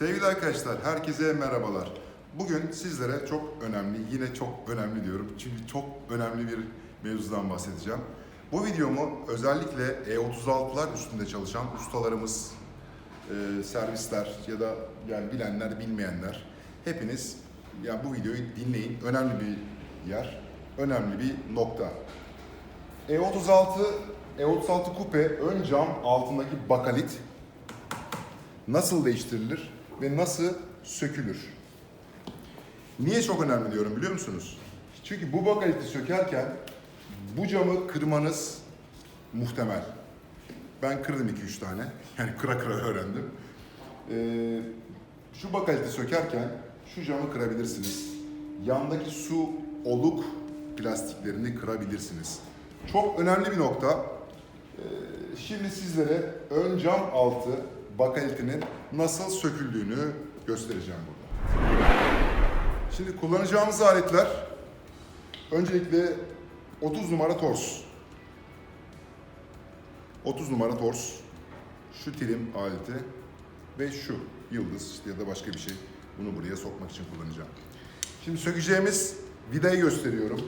Sevgili arkadaşlar, herkese merhabalar. Bugün sizlere çok önemli, yine çok önemli diyorum çünkü çok önemli bir mevzudan bahsedeceğim. Bu videomu özellikle E36'lar üstünde çalışan ustalarımız, e, servisler ya da yani bilenler, bilmeyenler hepiniz yani bu videoyu dinleyin. Önemli bir yer, önemli bir nokta. E36 E36 Coupe ön cam altındaki bakalit nasıl değiştirilir ve nasıl sökülür? Niye çok önemli diyorum biliyor musunuz? Çünkü bu bakaliti sökerken bu camı kırmanız muhtemel. Ben kırdım 2-3 tane. Yani kıra kıra öğrendim. Ee, şu bakaliti sökerken şu camı kırabilirsiniz. Yandaki su oluk plastiklerini kırabilirsiniz. Çok önemli bir nokta. Ee, Şimdi sizlere ön cam altı bakalitinin nasıl söküldüğünü göstereceğim burada. Şimdi kullanacağımız aletler öncelikle 30 numara tors. 30 numara tors. Şu trim aleti ve şu yıldız işte ya da başka bir şey. Bunu buraya sokmak için kullanacağım. Şimdi sökeceğimiz vidayı gösteriyorum.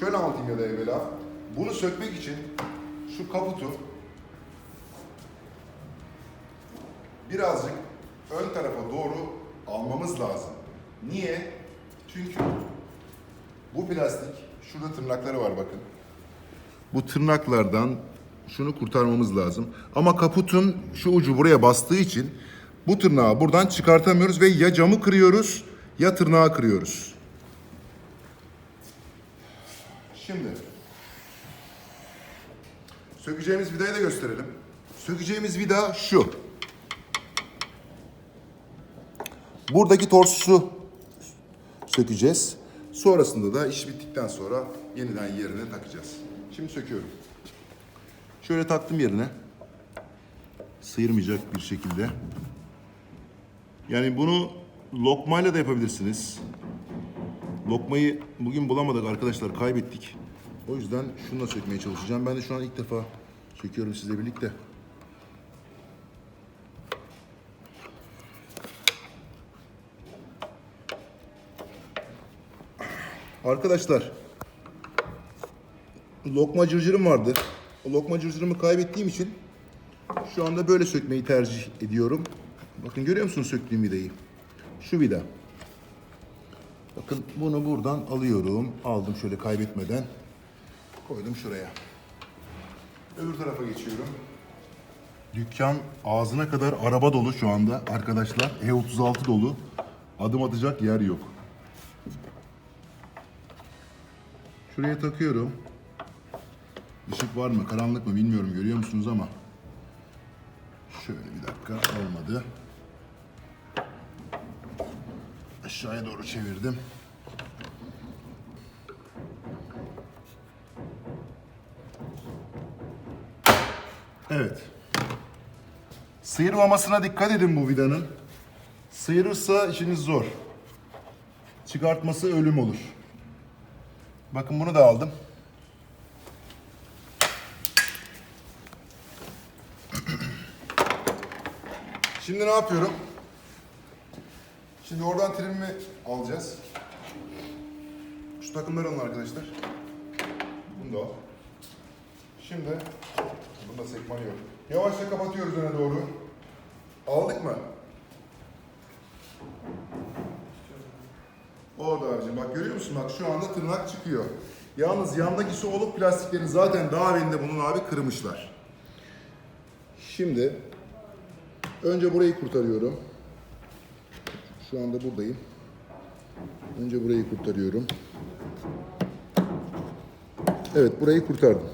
Şöyle anlatayım ya da evvela. Bunu sökmek için şu kaputu birazcık ön tarafa doğru almamız lazım. Niye? Çünkü bu plastik, şurada tırnakları var bakın. Bu tırnaklardan şunu kurtarmamız lazım. Ama kaputun şu ucu buraya bastığı için bu tırnağı buradan çıkartamıyoruz ve ya camı kırıyoruz ya tırnağı kırıyoruz. Şimdi sökeceğimiz vidayı da gösterelim. Sökeceğimiz vida şu. Buradaki torsusu sökeceğiz. Sonrasında da iş bittikten sonra yeniden yerine takacağız. Şimdi söküyorum. Şöyle taktım yerine. Sıyırmayacak bir şekilde. Yani bunu lokmayla da yapabilirsiniz. Lokmayı bugün bulamadık arkadaşlar, kaybettik. O yüzden şununla sökmeye çalışacağım. Ben de şu an ilk defa söküyorum sizle birlikte. Arkadaşlar lokma cırcırım vardı. O lokma cırcırımı kaybettiğim için şu anda böyle sökmeyi tercih ediyorum. Bakın görüyor musunuz söktüğüm vidayı? Şu vida. Bakın bunu buradan alıyorum. Aldım şöyle kaybetmeden. Koydum şuraya. Öbür tarafa geçiyorum. Dükkan ağzına kadar araba dolu şu anda arkadaşlar. E36 dolu. Adım atacak yer yok. Şuraya takıyorum. Işık var mı, karanlık mı bilmiyorum görüyor musunuz ama. Şöyle bir dakika olmadı. Aşağıya doğru çevirdim. Evet. Sıyırmamasına dikkat edin bu vidanın. Sıyırırsa işiniz zor. Çıkartması ölüm olur. Bakın bunu da aldım. Şimdi ne yapıyorum? Şimdi oradan trimimi alacağız. Şu takımları alın arkadaşlar. Bunu da al. Şimdi bunda sekman yok. Yavaşça kapatıyoruz öne doğru. Aldık mı? Orada abicim bak görüyor musun bak şu anda tırnak çıkıyor. Yalnız yandaki su olup plastiklerin zaten daha evvelinde bunun abi kırmışlar. Şimdi önce burayı kurtarıyorum. Şu anda buradayım. Önce burayı kurtarıyorum. Evet burayı kurtardım.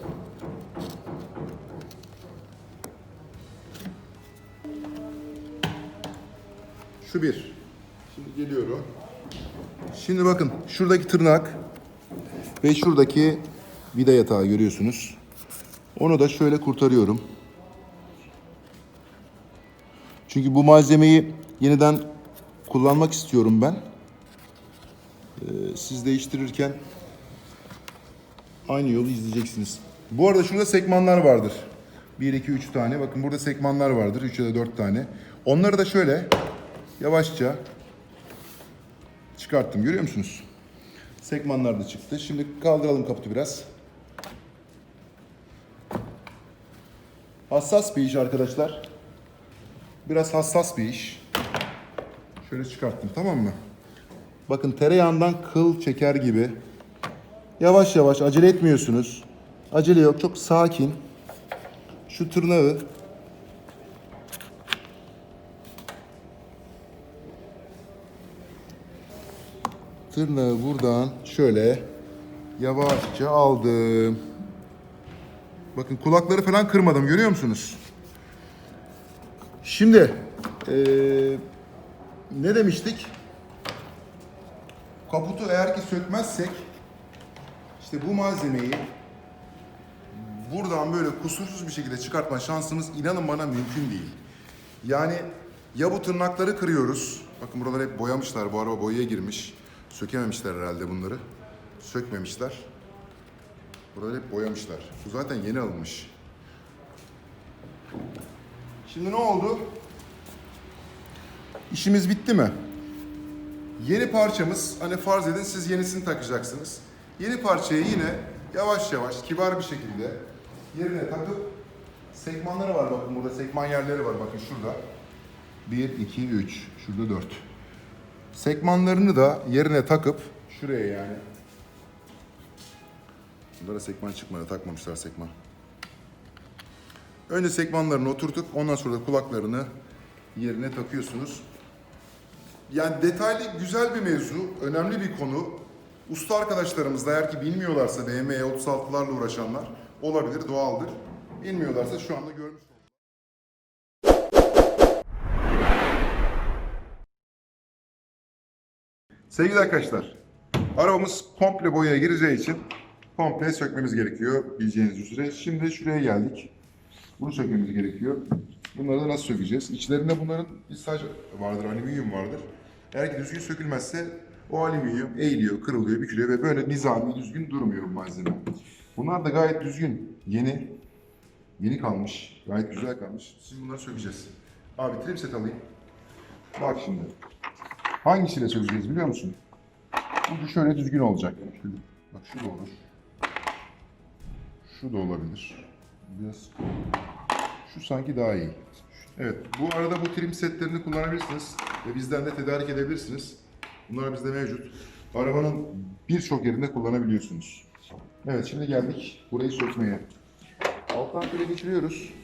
Şu bir. Şimdi geliyorum. Şimdi bakın şuradaki tırnak ve şuradaki vida yatağı görüyorsunuz. Onu da şöyle kurtarıyorum. Çünkü bu malzemeyi yeniden kullanmak istiyorum ben. Ee, siz değiştirirken aynı yolu izleyeceksiniz. Bu arada şurada sekmanlar vardır. 1, 2, 3 tane. Bakın burada sekmanlar vardır. 3 ya da 4 tane. Onları da şöyle yavaşça çıkarttım. Görüyor musunuz? Sekmanlar da çıktı. Şimdi kaldıralım kaputu biraz. Hassas bir iş arkadaşlar. Biraz hassas bir iş. Şöyle çıkarttım tamam mı? Bakın tereyağından kıl çeker gibi. Yavaş yavaş acele etmiyorsunuz. Acele yok çok sakin. Şu tırnağı tırnağı buradan şöyle yavaşça aldım. Bakın kulakları falan kırmadım görüyor musunuz? Şimdi eee, ne demiştik? Kaputu eğer ki sökmezsek işte bu malzemeyi buradan böyle kusursuz bir şekilde çıkartma şansımız inanın bana mümkün değil. Yani ya bu tırnakları kırıyoruz. Bakın buralar hep boyamışlar. Bu araba boyaya girmiş. Sökememişler herhalde bunları. Sökmemişler. Buraları hep boyamışlar. Bu zaten yeni alınmış. Şimdi ne oldu? İşimiz bitti mi? Yeni parçamız, hani farz edin siz yenisini takacaksınız. Yeni parçayı yine yavaş yavaş, kibar bir şekilde yerine takıp sekmanları var bakın burada sekman yerleri var bakın şurada. 1, 2, 3, şurada 4. Sekmanlarını da yerine takıp şuraya yani. Bunlara sekman çıkmadı, takmamışlar sekman. Önce sekmanlarını oturtup ondan sonra da kulaklarını yerine takıyorsunuz. Yani detaylı güzel bir mevzu, önemli bir konu. Usta arkadaşlarımız da eğer ki bilmiyorlarsa BMW 36'larla uğraşanlar olabilir, doğaldır. Bilmiyorlarsa şu anda görmüş Sevgili arkadaşlar, arabamız komple boyaya gireceği için komple sökmemiz gerekiyor bileceğiniz üzere. Şimdi şuraya geldik. Bunu sökmemiz gerekiyor. Bunları da nasıl sökeceğiz? İçlerinde bunların bir saç vardır, alüminyum vardır. Eğer ki düzgün sökülmezse o alüminyum eğiliyor, kırılıyor, bükülüyor ve böyle nizami düzgün durmuyor malzeme. Bunlar da gayet düzgün, yeni, yeni kalmış, gayet güzel kalmış. Şimdi bunları sökeceğiz. Abi trim set alayım. Bak şimdi. Hangisiyle sökeceğiz biliyor musun? Bu şöyle düzgün olacak. Şöyle, bak şu da olur. Şu da olabilir. Biraz şu sanki daha iyi. Evet, bu arada bu trim setlerini kullanabilirsiniz ve bizden de tedarik edebilirsiniz. Bunlar bizde mevcut. Arabanın birçok yerinde kullanabiliyorsunuz. Evet, şimdi geldik burayı sökmeye. Alttan şöyle geçiriyoruz.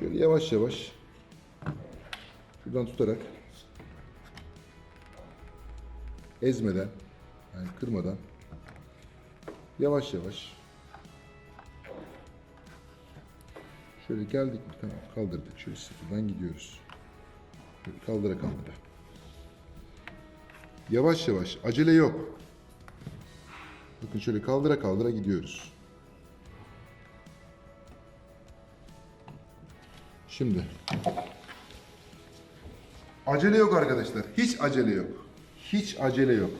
Şöyle yavaş yavaş şuradan tutarak ezmeden yani kırmadan yavaş yavaş Şöyle geldik mi? Tamam kaldırdık. Şöyle sıfırdan gidiyoruz. Şöyle kaldıra kaldıra. Yavaş yavaş. Acele yok. Bakın şöyle kaldıra kaldıra gidiyoruz. Şimdi. Acele yok arkadaşlar. Hiç acele yok. Hiç acele yok.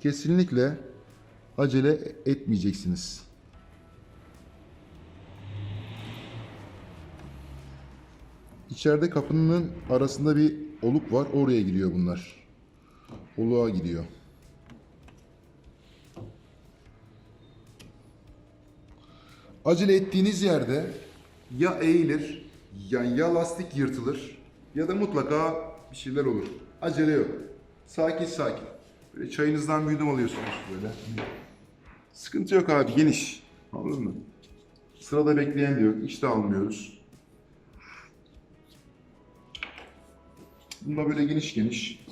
Kesinlikle acele etmeyeceksiniz. İçeride kapının arasında bir oluk var. Oraya gidiyor bunlar. Oluğa gidiyor. Acele ettiğiniz yerde ya eğilir, yani ya lastik yırtılır ya da mutlaka bir şeyler olur. Acele yok. Sakin sakin. Böyle çayınızdan bir yudum alıyorsunuz böyle. Sıkıntı yok abi geniş. Anladın mı? Sırada bekleyen de yok. İş de almıyoruz. Bunda böyle geniş geniş.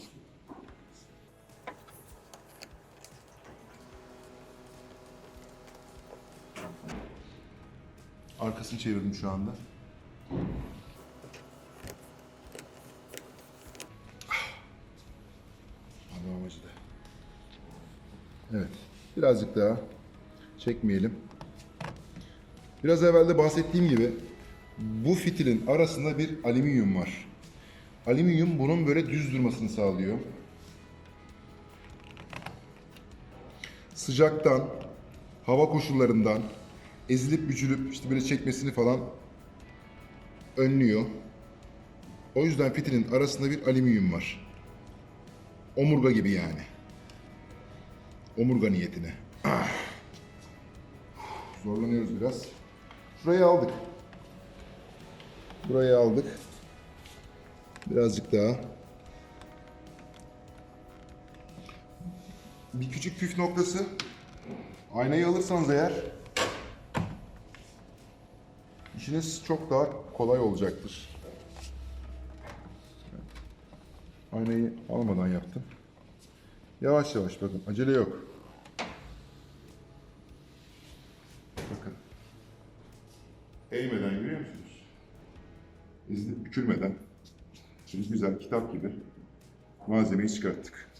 Arkasını çevirdim şu anda. Birazcık daha çekmeyelim. Biraz evvel de bahsettiğim gibi bu fitilin arasında bir alüminyum var. Alüminyum bunun böyle düz durmasını sağlıyor. Sıcaktan, hava koşullarından, ezilip büçülüp işte böyle çekmesini falan önlüyor. O yüzden fitilin arasında bir alüminyum var. Omurga gibi yani. Omurga niyetine. Ah. Zorlanıyoruz biraz. Şurayı aldık. Burayı aldık. Birazcık daha. Bir küçük püf noktası. Aynayı alırsanız eğer işiniz çok daha kolay olacaktır. Aynayı almadan yaptım. Yavaş yavaş bakın acele yok. Bakın. Eğmeden görüyor musunuz? İzli bükülmeden. Şimdi güzel kitap gibi malzemeyi çıkarttık.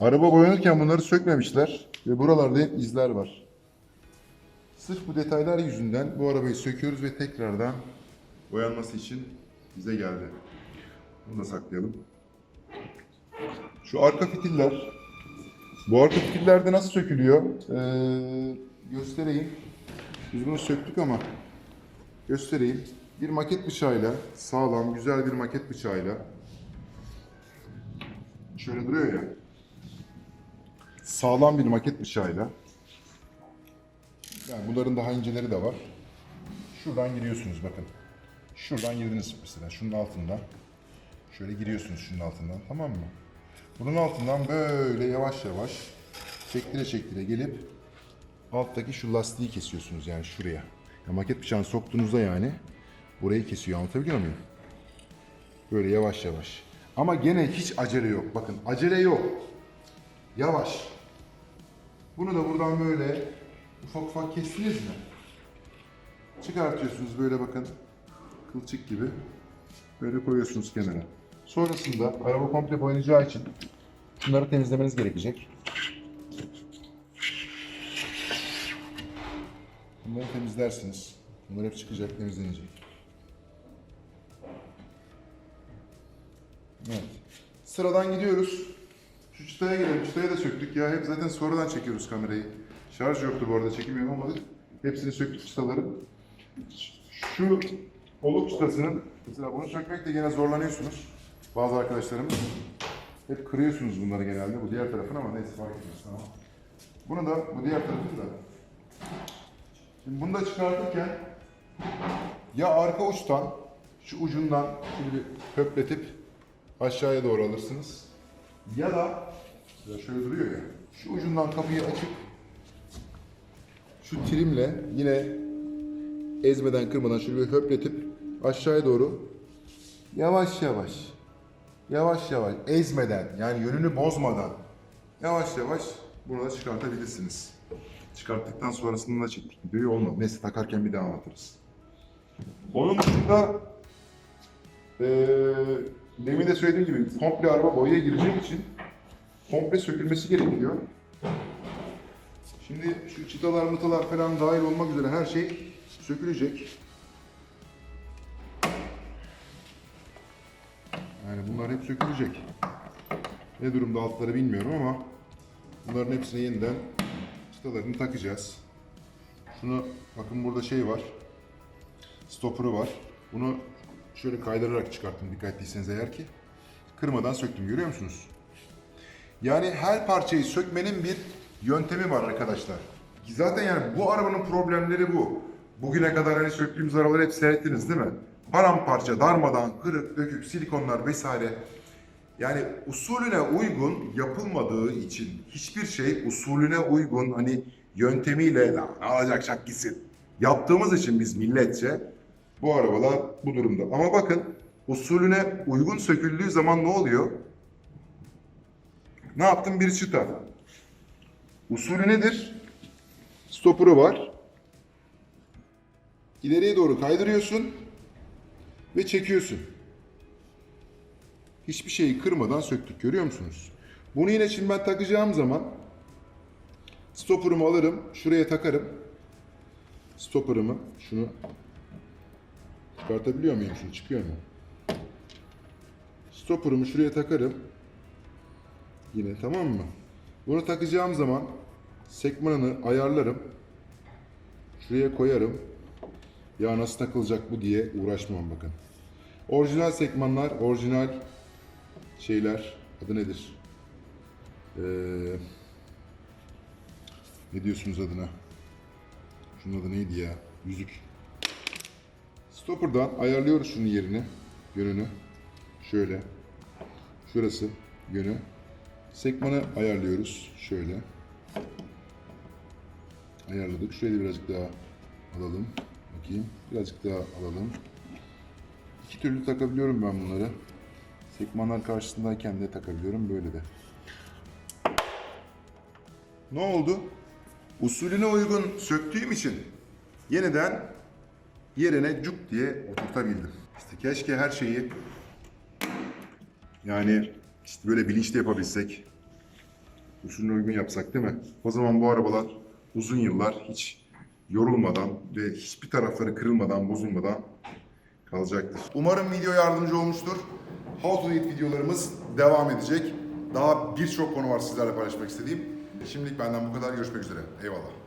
Araba boyanırken bunları sökmemişler ve buralarda hep izler var. Sırf bu detaylar yüzünden bu arabayı söküyoruz ve tekrardan boyanması için bize geldi. Bunu da saklayalım. Şu arka fitiller, bu arka fitiller de nasıl sökülüyor? Ee, göstereyim. Biz bunu söktük ama göstereyim. Bir maket bıçağıyla, sağlam, güzel bir maket bıçağıyla şöyle duruyor ya. Sağlam bir maket bıçağıyla yani bunların daha inceleri de var. Şuradan giriyorsunuz bakın. Şuradan girdiniz mesela şunun altından. Şöyle giriyorsunuz şunun altından tamam mı? Bunun altından böyle yavaş yavaş çektire çektire gelip alttaki şu lastiği kesiyorsunuz yani şuraya. Ya maket bıçağını soktuğunuzda yani burayı kesiyor anlatabiliyor muyum? Böyle yavaş yavaş. Ama gene hiç acele yok. Bakın acele yok. Yavaş. Bunu da buradan böyle ufak ufak kestiniz mi? Çıkartıyorsunuz böyle bakın. Kılçık gibi. Böyle koyuyorsunuz kenara. Sonrasında araba komple boyanacağı için şunları temizlemeniz gerekecek. Bunları temizlersiniz. Bunlar hep çıkacak, temizlenecek. Evet. Sıradan gidiyoruz. Şu çıtaya gelelim. Çıtaya da söktük ya. Hep zaten sonradan çekiyoruz kamerayı. Şarj yoktu bu arada. Çekim yapamadık. Hepsini söktük çıtaları. Şu oluk çıtasının mesela bunu sökmekte gene zorlanıyorsunuz. Bazı arkadaşlarımız hep kırıyorsunuz bunları genelde. Bu diğer tarafın ama neyse fark etmez tamam. Bunu da bu diğer tarafın da. Şimdi bunu da çıkartırken ya arka uçtan şu ucundan şöyle höpletip aşağıya doğru alırsınız. Ya da ya şöyle duruyor ya. Şu ucundan kapıyı açıp şu trimle yine ezmeden kırmadan şöyle bir höpletip aşağıya doğru yavaş yavaş yavaş yavaş ezmeden yani yönünü bozmadan yavaş yavaş bunu da çıkartabilirsiniz. Çıkarttıktan sonrasında da çektik videoyu olmadı. Neyse takarken bir daha anlatırız. Onun dışında eee demin de söylediğim gibi komple araba boyaya girecek için komple sökülmesi gerekiyor. Şimdi şu çıtalar mıtalar falan dahil olmak üzere her şey sökülecek. Yani bunlar hep sökülecek. Ne durumda altları bilmiyorum ama bunların hepsine yeniden çıtalarını takacağız. Şunu bakın burada şey var. Stopper'ı var. Bunu şöyle kaydırarak çıkarttım dikkatliyseniz eğer ki. Kırmadan söktüm görüyor musunuz? Yani her parçayı sökmenin bir yöntemi var arkadaşlar. Zaten yani bu arabanın problemleri bu. Bugüne kadar hani söktüğümüz arabaları hep seyrettiniz değil mi? Paramparça, darmadan, kırık, dökük, silikonlar vesaire. Yani usulüne uygun yapılmadığı için hiçbir şey usulüne uygun hani yöntemiyle "Lan alacak şak gitsin. Yaptığımız için biz milletçe bu arabalar bu durumda. Ama bakın usulüne uygun söküldüğü zaman ne oluyor? Ne yaptım? Bir çıta. Usulü nedir? Stopper'ı var. İleriye doğru kaydırıyorsun ve çekiyorsun. Hiçbir şeyi kırmadan söktük. Görüyor musunuz? Bunu yine şimdi ben takacağım zaman stopper'ımı alırım. Şuraya takarım. Stopper'ımı şunu çıkartabiliyor muyum? Şunu çıkıyor mu? Stopper'ımı şuraya takarım. Yine tamam mı? Bunu takacağım zaman sekmanını ayarlarım. Şuraya koyarım. Ya nasıl takılacak bu diye uğraşmam bakın. Orijinal sekmanlar, orijinal şeyler. Adı nedir? Ee, ne diyorsunuz adına? Şunun adı neydi ya? Yüzük. Stopper'dan ayarlıyoruz şunun yerini, yönünü. Şöyle. Şurası yönü. Sekmanı ayarlıyoruz. Şöyle. Ayarladık. Şöyle birazcık daha alalım. Bakayım. Birazcık daha alalım. İki türlü takabiliyorum ben bunları. Sekmanlar karşısındayken de takabiliyorum. Böyle de. Ne oldu? Usulüne uygun söktüğüm için yeniden yerine cuk diye oturtabildim. İşte keşke her şeyi yani işte böyle bilinçli yapabilsek, usulüne uygun yapsak değil mi? O zaman bu arabalar uzun yıllar hiç yorulmadan ve hiçbir tarafları kırılmadan, bozulmadan kalacaktır. Umarım video yardımcı olmuştur. How to Eat videolarımız devam edecek. Daha birçok konu var sizlerle paylaşmak istediğim. Şimdilik benden bu kadar. Görüşmek üzere. Eyvallah.